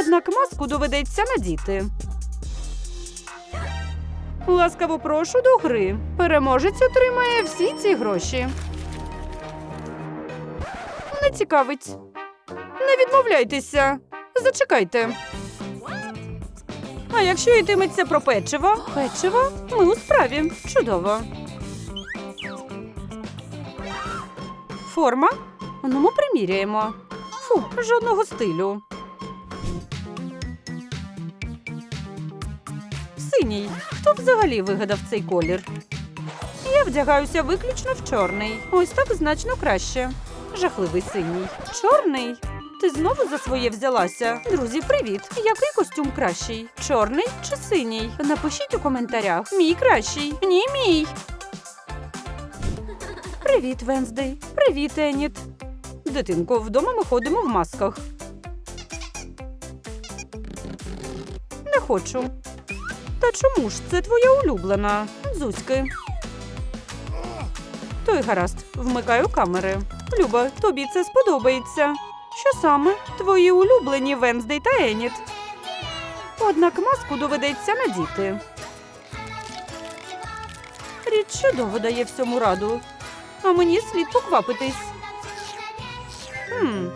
Однак маску доведеться надіти. Ласкаво прошу до гри. Переможець отримає всі ці гроші. Не цікавить. Не відмовляйтеся. Зачекайте. А якщо йтиметься про печиво? Печиво? Ми у справі. Чудово. Форма? Ну, ми приміряємо. Фу, жодного стилю. Хто взагалі вигадав цей колір? Я вдягаюся виключно в чорний. Ось так значно краще. Жахливий синій. Чорний. Ти знову за своє взялася. Друзі, привіт! Який костюм кращий? Чорний чи синій? Напишіть у коментарях. Мій кращий. Ні, мій. Привіт, Венздей. Привіт, Еніт. Дитинко, вдома ми ходимо в масках. Не хочу. Чому ж це твоя улюблена? Зузьки. Той гаразд, вмикаю камери. Люба, тобі це сподобається. Що саме? Твої улюблені Венздей та Еніт. Однак маску доведеться надіти. Річ чудово дає всьому раду. А мені слід поквапитись. Хм.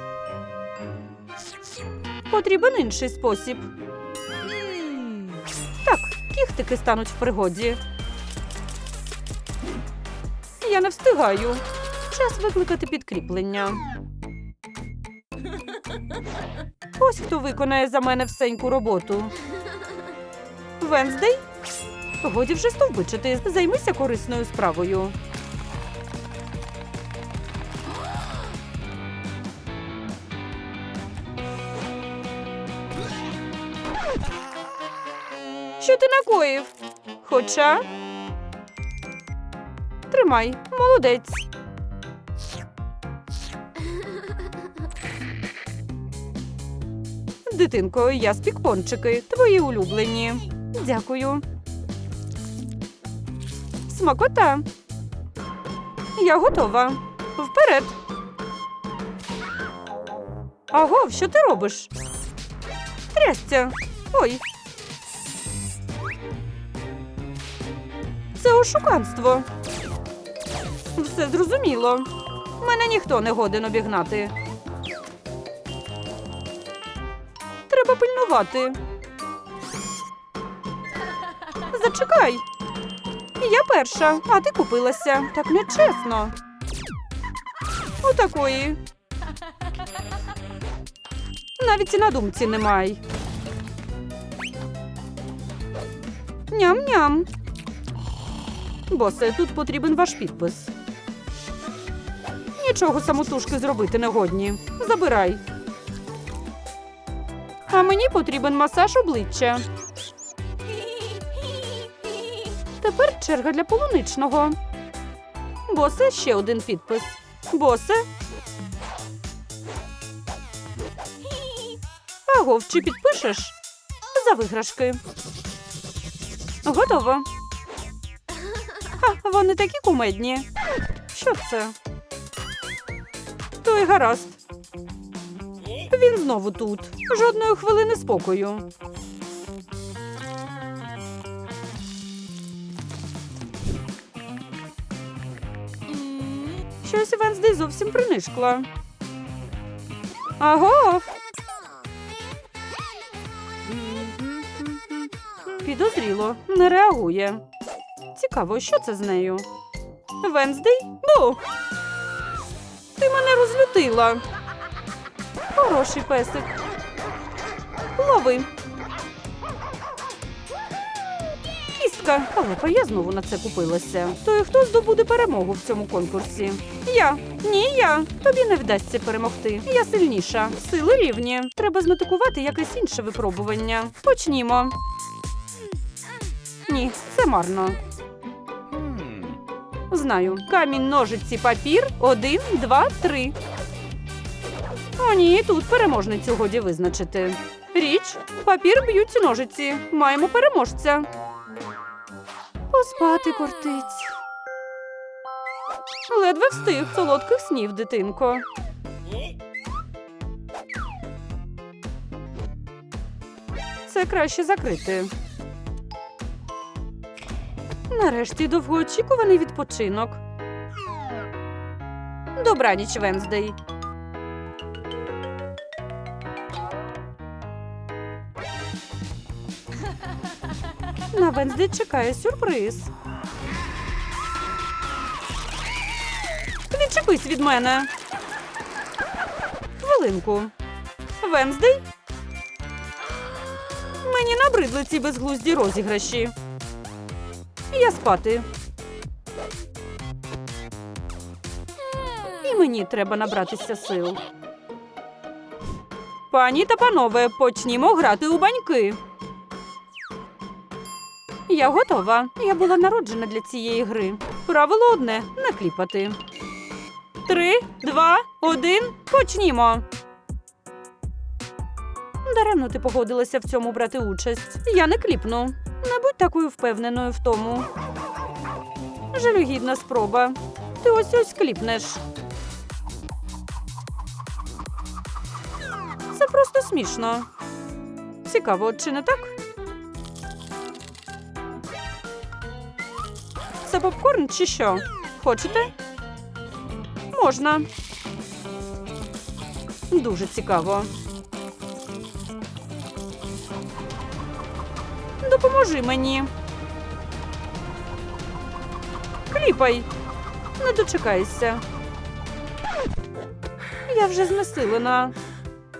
Потрібен інший спосіб. Так, кіхтики стануть в пригоді. Я не встигаю. Час викликати підкріплення. Ось хто виконає за мене всеньку роботу. Венздей? Годі вже стовбичити. Займися корисною справою. Ти? Хоча. Тримай, молодець. Дитинко, я спік пончики, твої улюблені. Дякую. Смакота. Я готова. Вперед. Агов, що ти робиш? Трясця. Ой. Це ошуканство. Все зрозуміло. Мене ніхто не годен обігнати. Треба пильнувати. Зачекай. Я перша, а ти купилася. Так нечесно. Отакої. Навіть і на думці немає. Ням-ням. Босе, тут потрібен ваш підпис. Нічого самотужки зробити не годні. Забирай. А мені потрібен масаж обличчя. Тепер черга для полуничного. Босе ще один підпис. Босе. Агов, чи підпишеш? За виграшки. Готово. Ха, вони такі кумедні. Що це? То й гаразд. Він знову тут. Жодної хвилини спокою. Щось Венздей зовсім принишкла. Агов! Підозріло, не реагує. Цікаво, що це з нею? Венздей? Бу! Ти мене розлютила. Хороший песик. Лови. Кістка. Алепа, я знову на це купилася. То і хто здобуде перемогу в цьому конкурсі? Я. Ні, я. Тобі не вдасться перемогти. Я сильніша. Сили рівні. Треба зметикувати якесь інше випробування. Почнімо. Ні, це марно. Знаю. Камінь, ножиці, папір. Один, два, три. О, ні, тут переможницю годі визначити. Річ, папір б'ють ножиці. Маємо переможця. Поспати кортить. Ледве встиг солодких снів, дитинко. Це краще закрити. Нарешті довгоочікуваний відпочинок. Добраніч, Венздей. На Венздей чекає сюрприз. Відчепись від мене. Хвилинку. Венздей? Мені набридли ці безглузді розіграші. Я спати. І мені треба набратися сил. Пані та панове, почнімо грати у баньки. Я готова. Я була народжена для цієї гри. Правило одне не кліпати. Три, два, один, почнімо. Даремно ти погодилася в цьому брати участь. Я не кліпну. Не будь такою впевненою в тому. Жалюгідна спроба. Ти ось ось кліпнеш. Це просто смішно. Цікаво, чи не так? Це попкорн чи що? Хочете? Можна. Дуже цікаво. Допоможи мені. Кліпай. Не дочекайся. Я вже знесилена.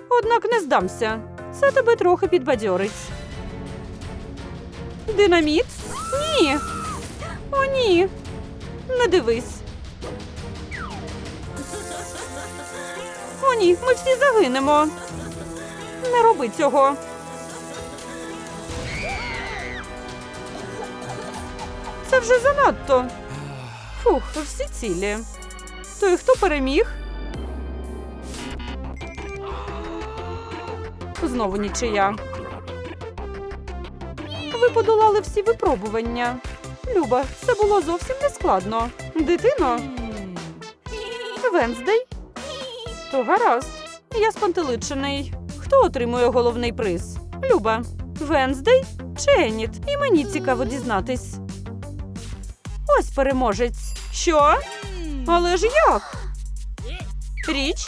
Однак не здамся. Це тебе трохи підбадьорить. Динаміт? Ні. О, ні. Не дивись. О, ні, ми всі загинемо. Не роби цього. Вже занадто. Фух, всі цілі. То і хто переміг? Знову нічия. Ви подолали всі випробування. Люба, це було зовсім не складно. Дитино, Венздей? То гаразд. Я спантеличений. Хто отримує головний приз? Люба. Венздей чи Еніт? І мені цікаво дізнатись. Ось переможець. Що? Але ж як? Річ?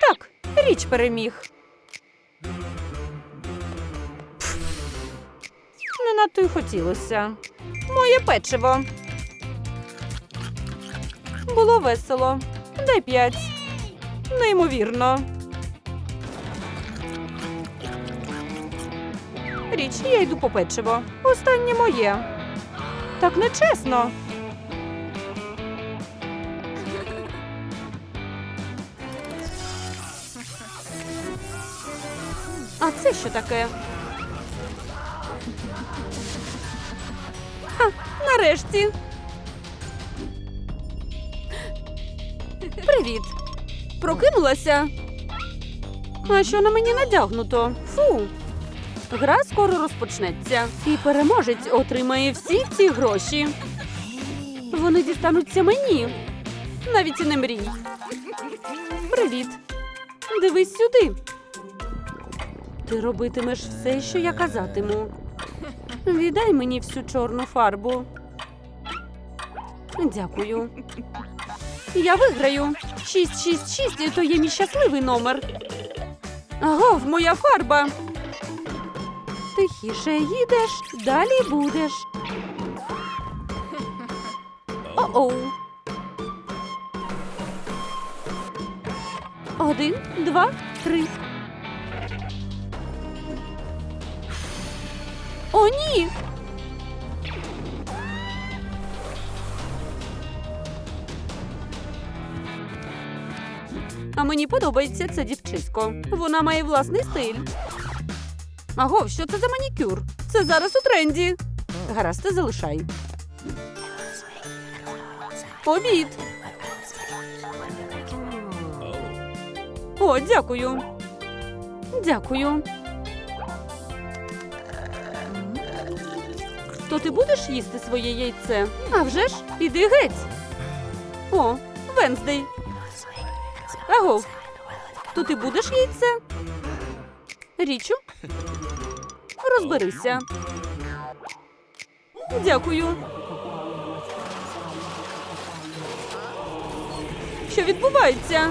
Так, річ переміг. Не надто й хотілося. Моє печиво. Було весело. Дай п'ять. Неймовірно. Річ, я йду по печиво. Останнє моє. Так нечесно. А це що таке? Ха, нарешті. Привіт. Прокинулася? А що на мені надягнуто? Фу. Гра скоро розпочнеться, і переможець отримає всі ці гроші. Вони дістануться мені. Навіть і не мрій. Привіт. Дивись сюди. Ти робитимеш все, що я казатиму. Віддай мені всю чорну фарбу. Дякую. Я виграю. 666 – то є мій щасливий номер. Агов, моя фарба. Тихіше їдеш, далі будеш. О-оу. Один, два, три. О, ні. А мені подобається це дівчисько. Вона має власний стиль. Аго, що це за манікюр? Це зараз у тренді. Гаразд, ти залишай. Обід. О, дякую. Дякую. То ти будеш їсти своє яйце? А вже ж, іди геть. О, Венздей. Аго, то ти будеш яйце? Річу? Розберися. Дякую. Що відбувається?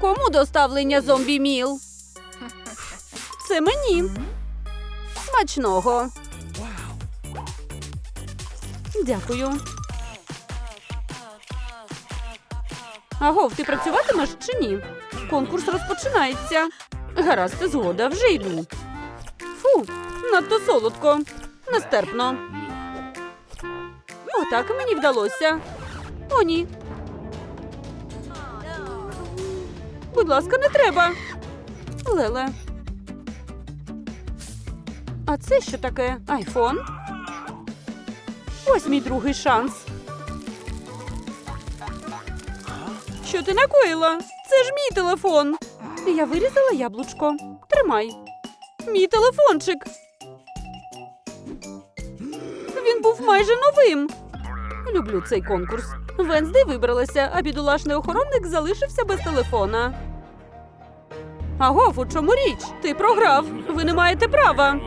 Кому доставлення зомбі міл? Це мені. Смачного. Дякую. Агов, ти працюватимеш чи ні? Конкурс розпочинається. Гаразд, згода, вже йду. Фу, надто солодко. Нестерпно. Отак мені вдалося. О, ні. Будь ласка, не треба. Леле. А це що таке? Айфон? Ось мій другий шанс. Що ти накоїла? Це ж мій телефон. Я вирізала яблучко. Тримай. Мій телефончик. Він був майже новим. Люблю цей конкурс. Венздей вибралася, а бідолашний охоронник залишився без телефона. Агов, у чому річ? Ти програв. Ви не маєте права.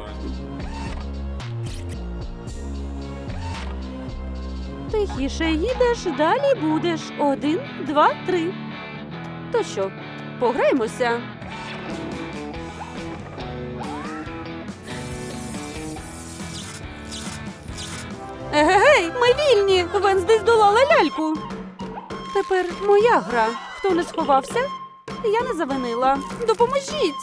Тихіше їдеш, далі будеш. Один, два, три. То що, пограємося? Егегей, ми вільні! Венздей здолала ляльку. Тепер моя гра. Хто не сховався? Я не завинила. Допоможіть.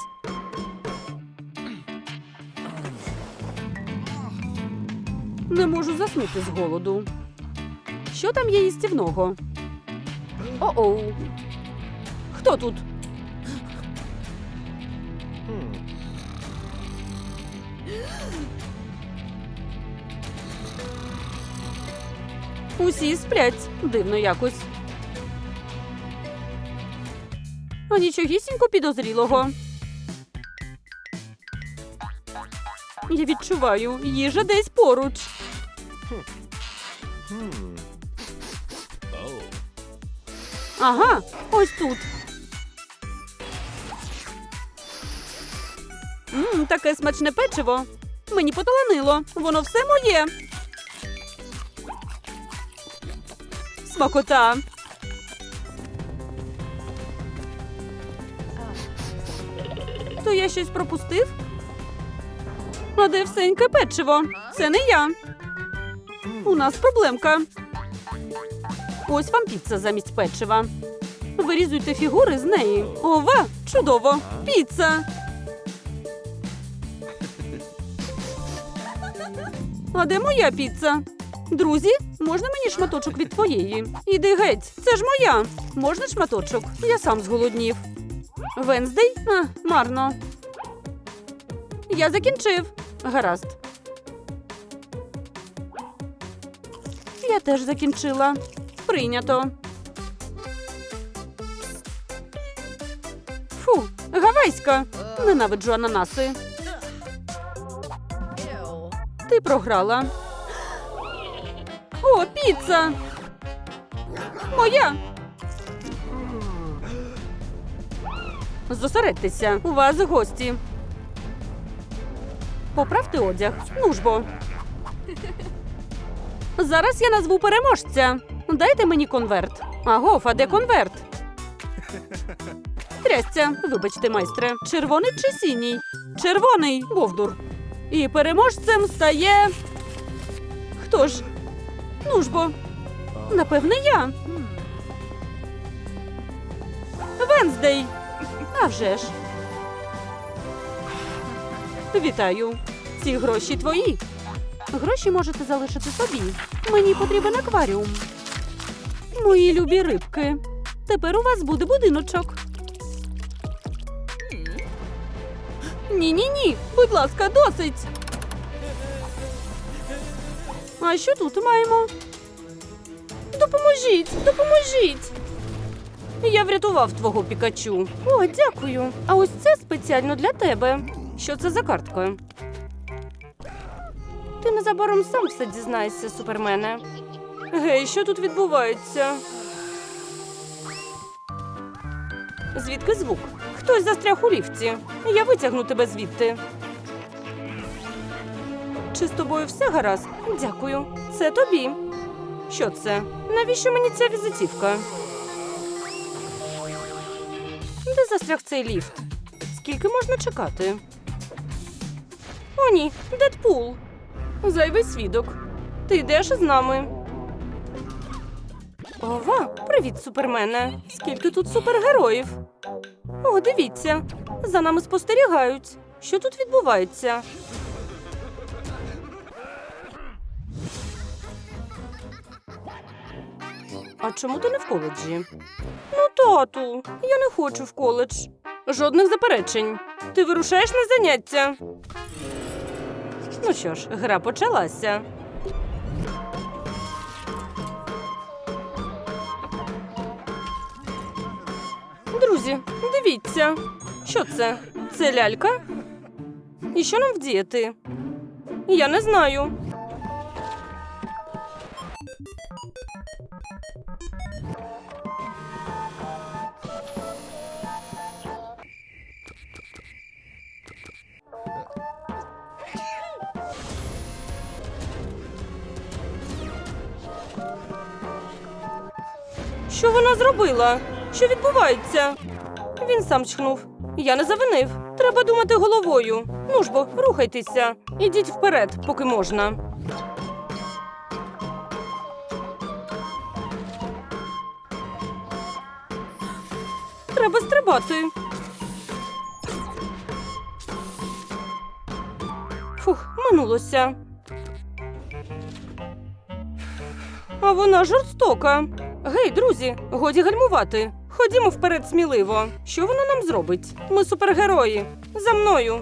Не можу заснути з голоду. Що там є їстівного? О-оу. Хто тут? Усі сплять дивно якось. А нічогісінько підозрілого. Я відчуваю, їжа десь поруч. Ага, ось тут. Мм, таке смачне печиво. Мені поталанило. Воно все моє. Смакота. То я щось пропустив? А де всеньке печиво? Це не я. У нас проблемка. Ось вам піца замість печива. Вирізуйте фігури з неї. Ова, чудово! Піца! А де моя піца? Друзі, можна мені шматочок від твоєї? Іди геть, це ж моя. Можна шматочок? Я сам зголоднів. Венздей? А, марно. Я закінчив. Гаразд. Я теж закінчила. Прийнято. Фу, гавайська. Ненавиджу ананаси. Ти програла. Піца! Моя. Зосередьтеся, у вас гості. Поправте одяг. Ну ж бо. Зараз я назву переможця. Дайте мені конверт. Агов, а де конверт? Трясця, вибачте, майстре. Червоний чи синій? Червоний, Вовдур. І переможцем стає. Хто ж? Ну ж бо. Напевне, я. Венздей. А вже ж. Вітаю. Ці гроші твої. Гроші можете залишити собі. Мені потрібен акваріум. Мої любі рибки. Тепер у вас буде будиночок. Ні, ні, ні. Будь ласка, досить. А що тут маємо? Допоможіть, допоможіть. Я врятував твого пікачу. О, дякую. А ось це спеціально для тебе. Що це за картка? Ти незабаром сам все дізнаєшся, супермене. Гей, що тут відбувається? Звідки звук? Хтось застряг у ліфті. Я витягну тебе звідти. Чи з тобою все гаразд? Дякую. Це тобі. Що це? Навіщо мені ця візитівка? Де застряг цей ліфт? Скільки можна чекати? О, ні, Дедпул. Зайвий свідок. Ти йдеш з нами. Ова, привіт, супермене. Скільки тут супергероїв? О, дивіться. За нами спостерігають. Що тут відбувається? А чому ти не в коледжі? Ну, тату, я не хочу в коледж. Жодних заперечень. Ти вирушаєш на заняття. Ну що ж, гра почалася. Друзі, дивіться. Що це? Це лялька? І що нам вдіяти? Я не знаю. Що вона зробила? Що відбувається? Він сам чхнув. Я не завинив. Треба думати головою. Ну ж бо, рухайтеся. Ідіть вперед, поки можна. Треба стрибати. Фух, минулося. А вона жорстока. Гей, друзі, годі гальмувати. Ходімо вперед сміливо. Що вона нам зробить? Ми супергерої. За мною.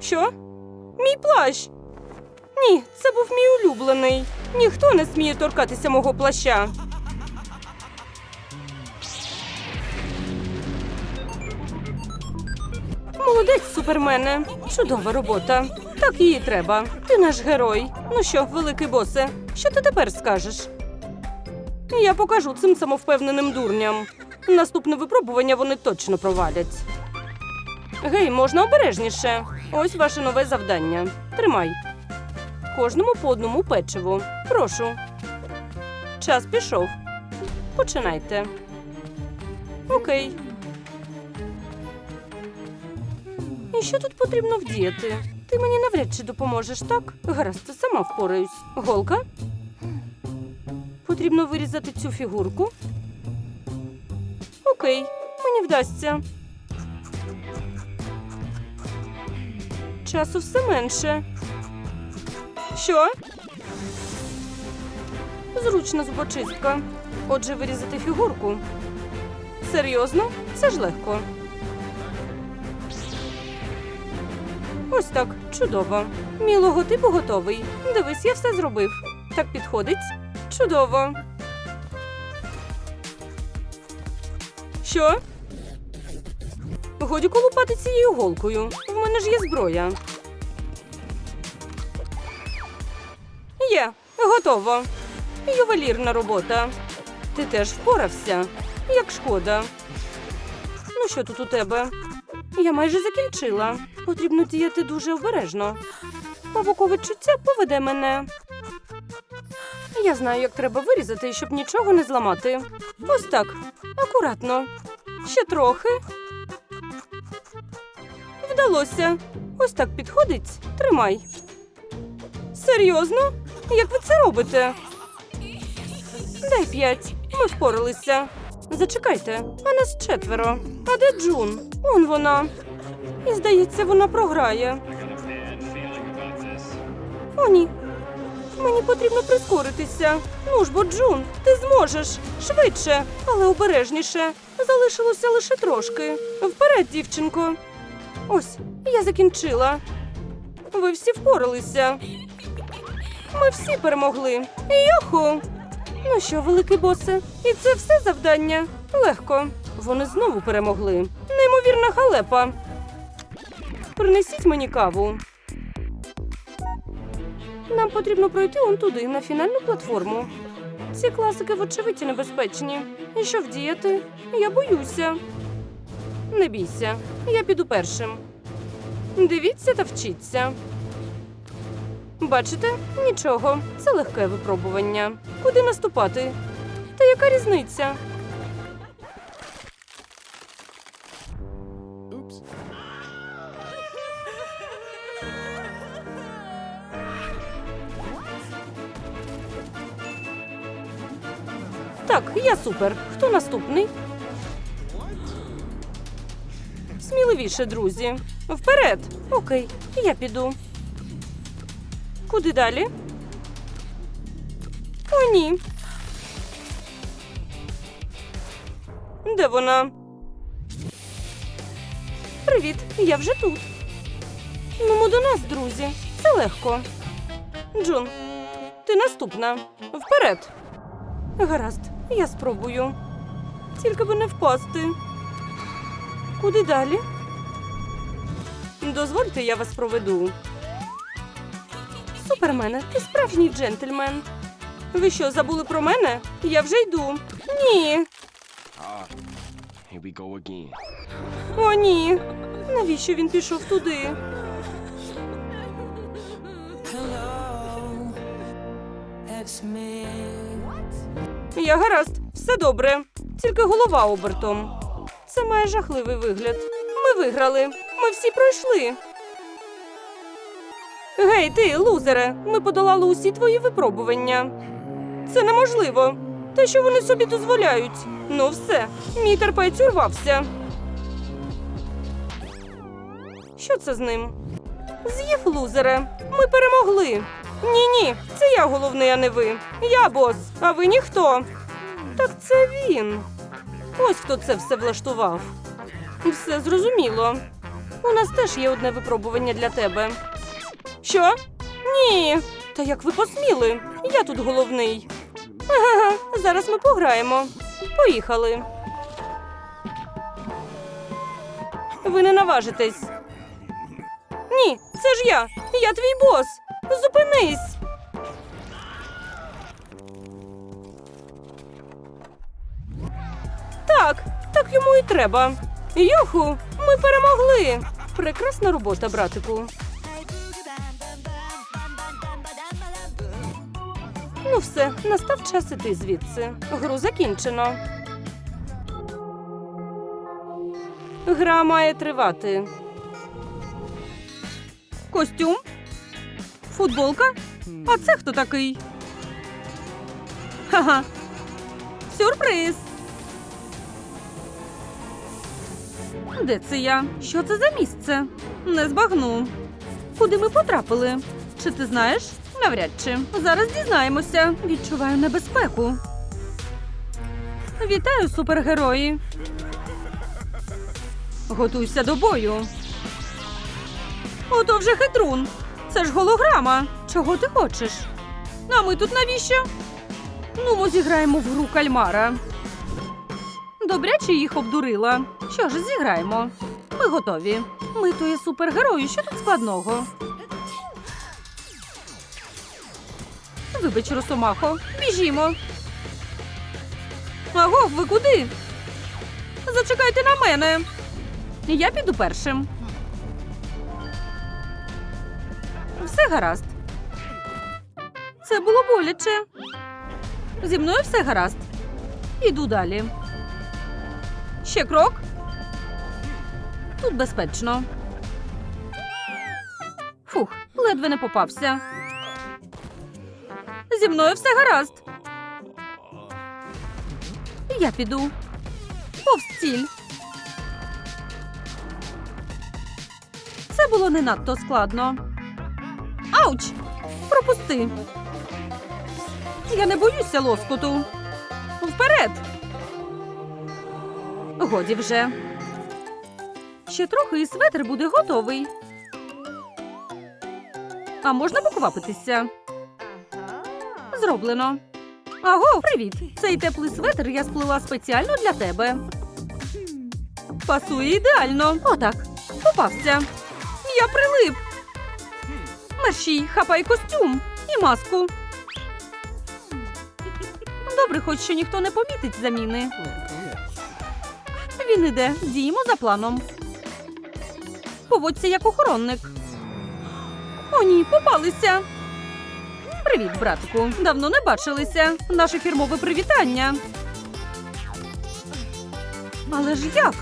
Що? Мій плащ. Ні, це був мій улюблений. Ніхто не сміє торкатися мого плаща. Молодець, супермене. Чудова робота. Так її треба. Ти наш герой. Ну що, великий босе, що ти тепер скажеш? Я покажу цим самовпевненим дурням. Наступне випробування вони точно провалять. Гей, можна обережніше. Ось ваше нове завдання. Тримай. Кожному по одному печиву. Прошу. Час пішов. Починайте. Окей. І що тут потрібно вдіяти? Ти мені навряд чи допоможеш, так? Гаразд, сама впораюсь. Голка? Потрібно вирізати цю фігурку. Окей, мені вдасться. Часу все менше. Що? Зручна зубочистка. Отже, вирізати фігурку. Серйозно? Це ж легко. Ось так, чудово. Мій логотип готовий. Дивись, я все зробив. Так підходить? Чудово. Що? Годі колупати цією голкою. В мене ж є зброя. Є, готово. Ювелірна робота. Ти теж впорався. Як шкода. Ну, що тут у тебе? Я майже закінчила. Потрібно діяти дуже обережно. Павукове чуття поведе мене. Я знаю, як треба вирізати, щоб нічого не зламати. Ось так. Акуратно. Ще трохи. Вдалося. Ось так підходить. Тримай. Серйозно? Як ви це робите? Дай п'ять. Ми впоралися. Зачекайте, а нас четверо. А де Джун? Он вона. І здається, вона програє. О, ні. Мені потрібно прискоритися. Ну ж бо, Джун, ти зможеш. Швидше, але обережніше. Залишилося лише трошки. Вперед, дівчинко. Ось, я закінчила. Ви всі впоралися. Ми всі перемогли. Йоху! Ну що, великий босе, і це все завдання? Легко. Вони знову перемогли. повна халепа. Принесіть мені каву. Нам потрібно пройти он туди, на фінальну платформу. Ці класики вочевидь небезпечні. І що вдіяти? Я боюся. Не бійся, я піду першим. Дивіться та вчіться. Бачите? Нічого, це легке випробування. Куди наступати? Та яка різниця? Я супер. Хто наступний? Сміливіше, друзі. Вперед. Окей, я піду. Куди далі? О, ні. Де вона? Привіт, я вже тут. Ну, до нас, друзі. Це легко. Джун, ти наступна. Вперед. Гаразд, я спробую. Тільки би не впасти. Куди далі? Дозвольте, я вас проведу. Супермене, ти справжній джентльмен. Ви що, забули про мене? Я вже йду. Ні. О, ні. Навіщо він пішов туди? It's me. Я гаразд, все добре. Тільки голова обертом. Це має жахливий вигляд. Ми виграли. Ми всі пройшли. Гей, ти, лузере, ми подолали усі твої випробування. Це неможливо. Те, що вони собі дозволяють. Ну, все, мій терпець урвався. Що це з ним? З'їв лузере. Ми перемогли. Ні, ні, це я головний, а не ви. Я бос, а ви ніхто. Так це він. Ось хто це все влаштував. Все зрозуміло. У нас теж є одне випробування для тебе. Що? Ні. Та як ви посміли? Я тут головний. Ага, зараз ми пограємо. Поїхали. Ви не наважитесь. Ні, це ж я. Я твій бос. Зупинись. Так, так йому і треба. Юху, ми перемогли. Прекрасна робота, братику. Ну все, настав час іти звідси. Гру закінчено. Гра має тривати. Костюм? Футболка? А це хто такий? Ха-ха. Сюрприз. Де це я? Що це за місце? Не збагну. Куди ми потрапили? Чи ти знаєш? Навряд чи. Зараз дізнаємося. Відчуваю небезпеку. Вітаю, супергерої. Готуйся до бою. Ото вже хитрун. Це ж голограма. Чого ти хочеш? А ми тут навіщо? Ну, ми зіграємо в гру кальмара. Добряче їх обдурила. Що ж, зіграємо. Ми готові. Ми то є супергерої, що тут складного? Вибач, Росомахо, біжімо. Аго, ви куди? Зачекайте на мене. Я піду першим. Все гаразд. Це було боляче. Зі мною все гаразд. Іду далі. Ще крок. Тут безпечно. Фух, ледве не попався. Зі мною все гаразд. Я піду. Повз ціль. Це було не надто складно. Ауч! Пропусти. Я не боюся лоскоту. Вперед! Годі вже. Ще трохи і светр буде готовий. А можна поквапитися? Зроблено. Аго, привіт! Цей теплий светр я сплела спеціально для тебе. Пасує ідеально. Отак. Попався. Я прилип. Мерщій, хапай костюм і маску. Добре, хоч що ніхто не помітить заміни. Він іде. Діємо за планом. Поводься як охоронник. О, ні, попалися. Привіт, братику. Давно не бачилися. Наше фірмове привітання. Але ж як?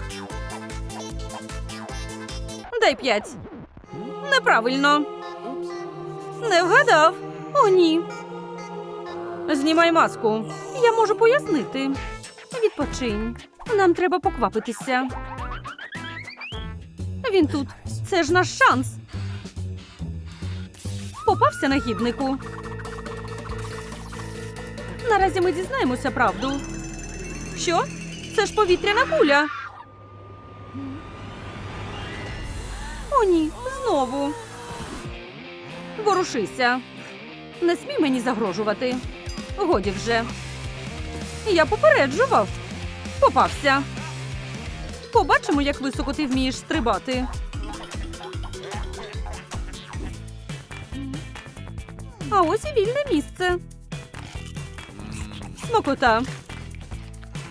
Дай п'ять. Неправильно. Не вгадав. О, ні. Знімай маску. Я можу пояснити. Відпочинь. Нам треба поквапитися. Він тут. Це ж наш шанс. Попався негіднику. Наразі ми дізнаємося правду. Що? Це ж повітряна куля. О, ні, знову. Ворушися. Не смій мені загрожувати. Годі вже. Я попереджував. Попався. Побачимо, як високо ти вмієш стрибати. А ось і вільне місце. Смокота.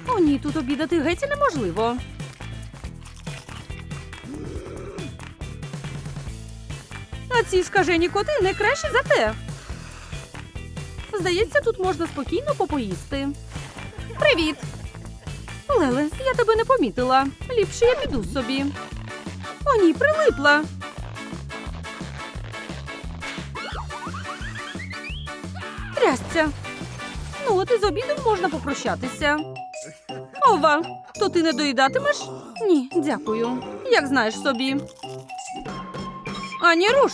О, ні, тут обідати геть неможливо. А ці скажені коти не краще за те. Здається, тут можна спокійно попоїсти. Привіт! Леле, я тебе не помітила. Ліпше я піду собі. О, ні, прилипла. Трясця. Ну, от із обідом можна попрощатися. Ова, то ти не доїдатимеш? Ні, дякую. Як знаєш собі. Ані руш.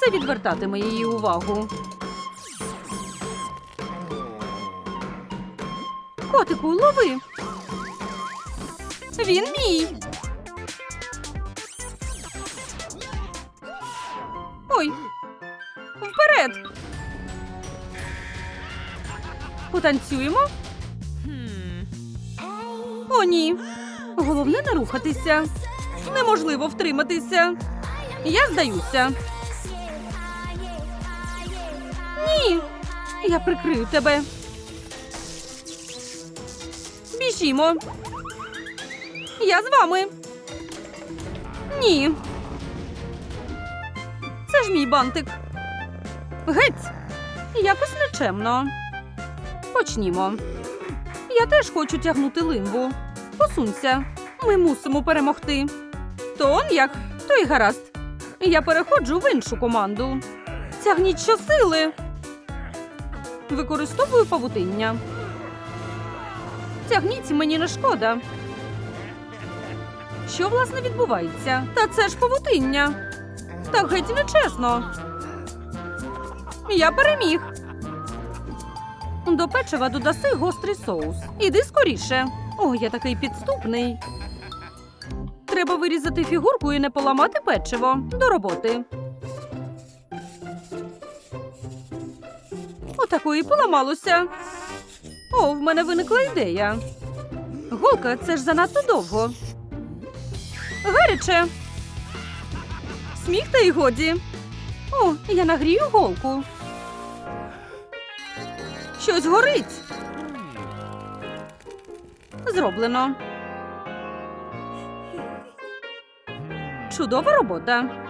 Це відвертатиме її увагу. Котику, лови. Він мій. Ой. Вперед. Потанцюємо? О, ні. Головне не рухатися. Неможливо втриматися. Я здаюся. Ні. Я прикрию тебе. Біжімо. Я з вами. Ні. Це ж мій бантик. Геть. Якось нечемно. Почнімо. Я теж хочу тягнути лимбу. Посунься. Ми мусимо перемогти. То он як? То й гаразд. Я переходжу в іншу команду. Тягніть щосили. Використовую павутиння. Тягніть мені не шкода. Що власне відбувається? Та це ж павутиння. Так геть нечесно. Я переміг. До печива додаси гострий соус. Іди скоріше. О, я такий підступний. Треба вирізати фігурку і не поламати печиво. До роботи. Отакої поламалося. О, в мене виникла ідея. Голка це ж занадто довго. Гаряче. Сміх та й годі. О, я нагрію голку. Щось горить. Зроблено. Чудова робота.